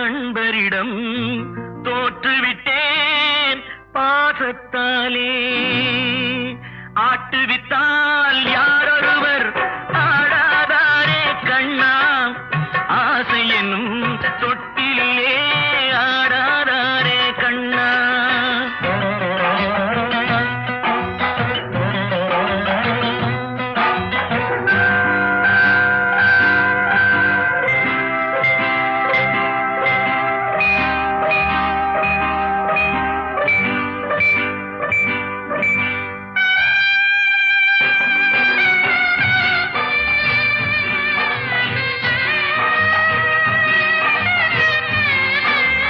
நண்பரிடம் தோற்றுவிட்டேன் பாசத்தாலே. ஆட்டுவித்தால் யாரொருவர் ஆடாதாரே கண்ணா. ஆசை என்னும் தொட்டு